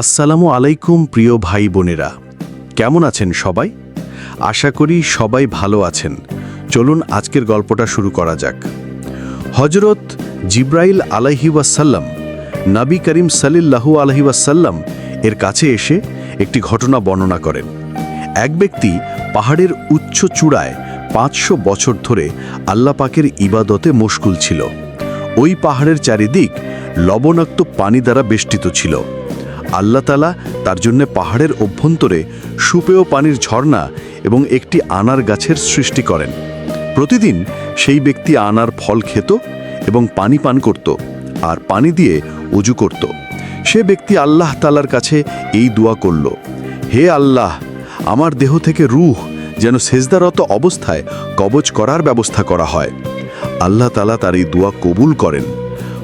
আসসালামু আলাইকুম, প্রিয় ভাই বোনেরা। কেমন আছেন সবাই? আশা করি সবাই ভালো আছেন। চলুন আজকের গল্পটা শুরু করা যাক। হজরত জিব্রাইল আলাহি ওয়াসাল্লাম, নবী করিম সালিল্লাহু আলহি ওয়াসাল্লাম এর কাছে এসে একটি ঘটনা বর্ণনা করেন। এক ব্যক্তি পাহাড়ের উচ্চ চূড়ায় পাঁচশো বছর ধরে আল্লাহ পাকের ইবাদতে মশগুল ছিল। ওই পাহাড়ের চারিদিক লবণাক্ত পানি দ্বারা বেষ্টিত ছিল। আল্লাহ তালা তার জন্য পাহাড়ের অভ্যন্তরে সুপেয় পানির ঝর্ণা এবং একটি আনার গাছের সৃষ্টি করেন। প্রতিদিন সেই ব্যক্তি আনার ফল খেত এবং পানি পান করত আর পানি দিয়ে উজু করত। সে ব্যক্তি আল্লাহ তালার কাছে এই দোয়া করল, হে আল্লাহ, আমার দেহ থেকে রুহ যেন সেজদারত অবস্থায় কবচ করার ব্যবস্থা করা হয়। আল্লাহ তালা তার এই দোয়া কবুল করেন।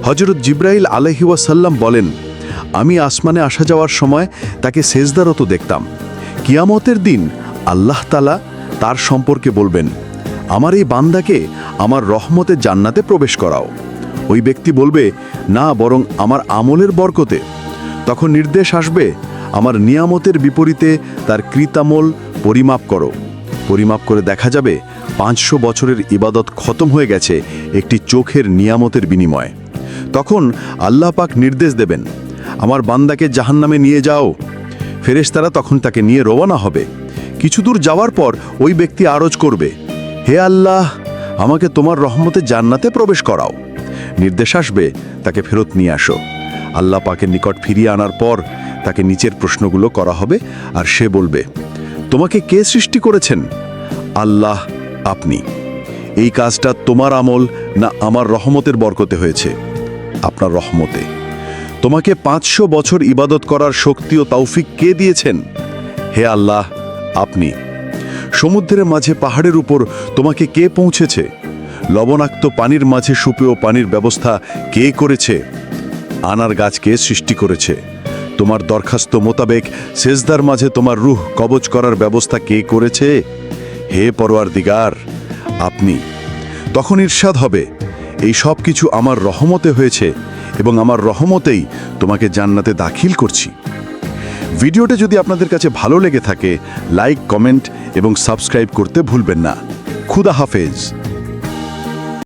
হজরত জিব্রাইল আলহি ওয়াসাল্লাম বলেন আমি আসমানে আসা যাওয়ার সময় তাকে সেজদারত দেখতাম। কিয়ামতের দিন আল্লাহ তালা তার সম্পর্কে বলবেন, আমার এই বান্দাকে আমার রহমতে জান্নাতে প্রবেশ করাও। ওই ব্যক্তি বলবে, না, বরং আমার আমলের বরকতে। তখন নির্দেশ আসবে, আমার নিয়ামতের বিপরীতে তার কৃতামল পরিমাপ করো। পরিমাপ করে দেখা যাবে, পাঁচশো বছরের ইবাদত খতম হয়ে গেছে একটি চোখের নিয়ামতের বিনিময়ে। তখন আল্লাহ পাক নির্দেশ দেবেন আমার বান্দাকে জাহান্নামে নিয়ে যাও। ফেরেশতারা তখন তাকে নিয়ে রওনা হবে। কিছু দূর যাওয়ার পর ওই ব্যক্তি আরজ করবে, হে আল্লাহ, আমাকে তোমার রহমতে জান্নাতে প্রবেশ করাও। নির্দেশ আসবে, তাকে ফেরত নিয়ে আসো। আল্লাহ পাকে নিকট ফিরিয়ে আনার পর তাকে নিচের প্রশ্নগুলো করা হবে আর সে বলবে, তোমাকে কে সৃষ্টি করেছেন? আল্লাহ আপনি। এই কাজটা তোমার আমল না আমার রহমতের বরকতে হয়েছে। আপনার রহমতে। তোমাকে পাঁচশো বছর ইবাদত করার শক্তি ও তৌফিক কে দিয়েছেন? হে আল্লাহ, আপনি। সমুদ্রের মাঝে পাহাড়ের উপর তোমাকে কে পৌঁছেছে? লবণাক্ত পানির মাঝে সুপেয় পানির ব্যবস্থা কে করেছে? আনার গাছকে সৃষ্টি করেছে? তোমার দরখাস্ত মোতাবেক সেজদার মাঝে তোমার রুহ কবচ করার ব্যবস্থা কে করেছে? হে পরোয়ার দিগার আপনি। তখন ঈর্ষাদ হবে, এই সব কিছু আমার রহমতে হয়েছে। এবং আমার রহমতেই তোমাকে জান্নাতে দাখিল করছি। ভিডিওটা যদি আপনাদের কাছে ভালো লেগে থাকে লাইক কমেন্ট এবং সাবস্ক্রাইব করতে ভুলবেন না। খুদা হাফেজ।